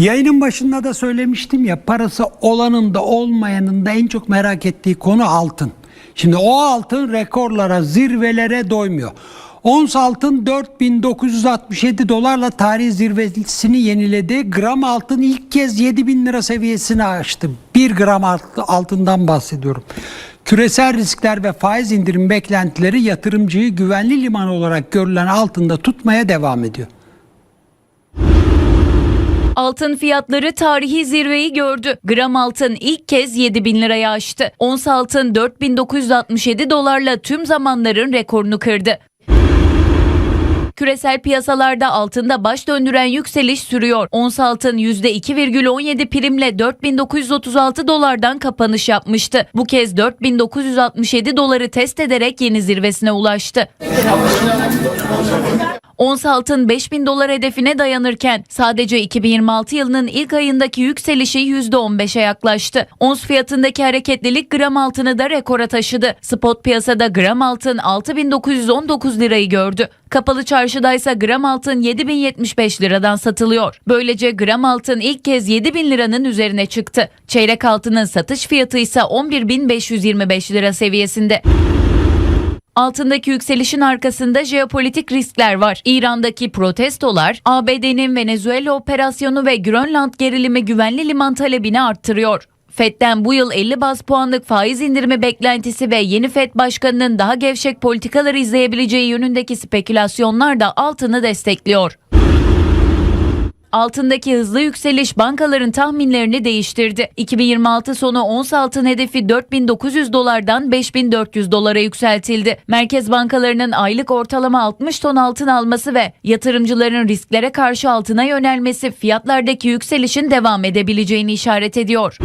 Yayının başında da söylemiştim ya parası olanın da olmayanın da en çok merak ettiği konu altın. Şimdi o altın rekorlara, zirvelere doymuyor. Ons altın 4967 dolarla tarih zirvesini yeniledi. Gram altın ilk kez 7000 lira seviyesini aştı. 1 gram alt- altından bahsediyorum. Küresel riskler ve faiz indirim beklentileri yatırımcıyı güvenli liman olarak görülen altında tutmaya devam ediyor. Altın fiyatları tarihi zirveyi gördü. Gram altın ilk kez 7 bin liraya aştı. Ons altın 4967 dolarla tüm zamanların rekorunu kırdı. Küresel piyasalarda altında baş döndüren yükseliş sürüyor. Ons altın %2,17 primle 4936 dolardan kapanış yapmıştı. Bu kez 4967 doları test ederek yeni zirvesine ulaştı. Ons altın 5000 dolar hedefine dayanırken sadece 2026 yılının ilk ayındaki yükselişi %15'e yaklaştı. Ons fiyatındaki hareketlilik gram altını da rekora taşıdı. Spot piyasada gram altın 6919 lirayı gördü. Kapalı çarşıda ise gram altın 7075 liradan satılıyor. Böylece gram altın ilk kez 7000 liranın üzerine çıktı. Çeyrek altının satış fiyatı ise 11525 lira seviyesinde. Altındaki yükselişin arkasında jeopolitik riskler var. İran'daki protestolar, ABD'nin Venezuela operasyonu ve Grönland gerilimi güvenli liman talebini arttırıyor. FED'den bu yıl 50 baz puanlık faiz indirimi beklentisi ve yeni FED başkanının daha gevşek politikalar izleyebileceği yönündeki spekülasyonlar da altını destekliyor. Altındaki hızlı yükseliş bankaların tahminlerini değiştirdi. 2026 sonu ons altın hedefi 4900 dolardan 5400 dolara yükseltildi. Merkez bankalarının aylık ortalama 60 ton altın alması ve yatırımcıların risklere karşı altına yönelmesi fiyatlardaki yükselişin devam edebileceğini işaret ediyor.